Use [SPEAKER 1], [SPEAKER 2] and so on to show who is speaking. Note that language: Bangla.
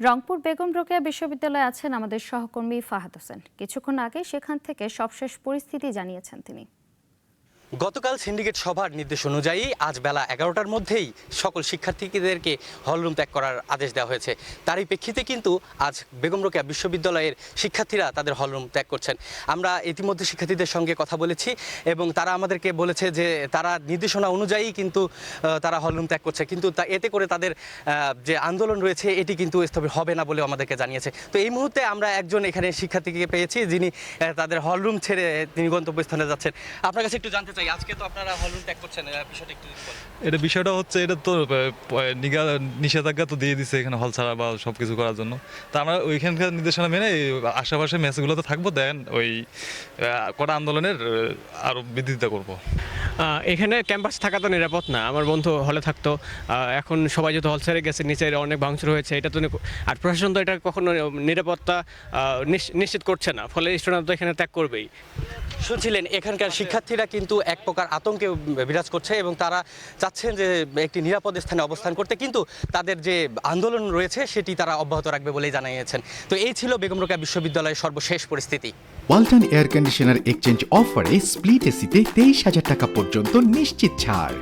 [SPEAKER 1] রংপুর বেগম রোকেয়া বিশ্ববিদ্যালয়ে আছেন আমাদের সহকর্মী ফাহাদ হোসেন। কিছুক্ষণ আগে সেখান থেকে সবশেষ পরিস্থিতি জানিয়েছেন তিনি।
[SPEAKER 2] গতকাল সিন্ডিকেট সভার নির্দেশ অনুযায়ী আজ বেলা এগারোটার মধ্যেই সকল শিক্ষার্থীদেরকে হলরুম ত্যাগ করার আদেশ দেওয়া হয়েছে। তারই প্রেক্ষিতে কিন্তু আজ বেগম রোকেয়া বিশ্ববিদ্যালয়ের শিক্ষার্থীরা তাদের হলরুম ত্যাগ করছেন। আমরা ইতিমধ্যে শিক্ষার্থীদের সঙ্গে কথা বলেছি এবং তারা আমাদেরকে বলেছে যে তারা নির্দেশনা অনুযায়ী কিন্তু তারা হলরুম ত্যাগ করছে। কিন্তু তা এতে করে তাদের যে আন্দোলন রয়েছে এটি কিন্তু স্থবির হবে না বলেও আমাদেরকে জানিয়েছে। তো এই মুহূর্তে আমরা একজন এখানে শিক্ষার্থীকে পেয়েছি যিনি তাদের হলরুম ছেড়ে তিনি গন্তব্যস্থানে যাচ্ছেন। আপনার কাছে একটু জানতে চাই আজকে তো আপনারা হলরুম ত্যাগ করছেন বিষয়টা একটু
[SPEAKER 3] এটা বিষয়টা হচ্ছে এটা তো নিষেধাজ্ঞা তো দিয়ে দিছে এখানে হল ছাড়া বা সব কিছু করার জন্য। তা আমরা ওইখানকার নির্দেশনা মেনে এই আশেপাশে মেসগুলোতে থাকব দেন ওই কটা আন্দোলনের আহ, আরও বিদ্যুতা করব।
[SPEAKER 4] এখানে ক্যাম্পাস থাকা তো নিরাপদ না আমার বন্ধু হলে থাকতো। এখন সবাই যেহেতু হল ছেড়ে গেছে নিচে অনেক ভাঙচুর হয়েছে এটা তো আর প্রশাসন তো এটা কখনো নিরাপত্তা নিশ্চিত করছে না ফলে স্টুডেন্ট তো এখানে ত্যাগ করবেই।
[SPEAKER 2] শুনছিলেন এখানকার শিক্ষার্থীরা কিন্তু এক প্রকার আতঙ্কে বিরাজ করছে এবং তারা চাচ্ছেন যে একটি নিরাপদ স্থানে অবস্থান করতে, কিন্তু তাদের যে আন্দোলন রয়েছে সেটি তারা অব্যাহত রাখবে বলেই জানিয়েছেন। তো এই ছিল বেগম রোকেয়া বিশ্ববিদ্যালয়ের সর্বশেষ পরিস্থিতি।
[SPEAKER 5] ওয়ালটন এয়ার কন্ডিশনার এক্সচেঞ্জ অফারে স্প্লিট এসিতে তেইশ হাজার টাকা পর্যন্ত নিশ্চিত ছাড়।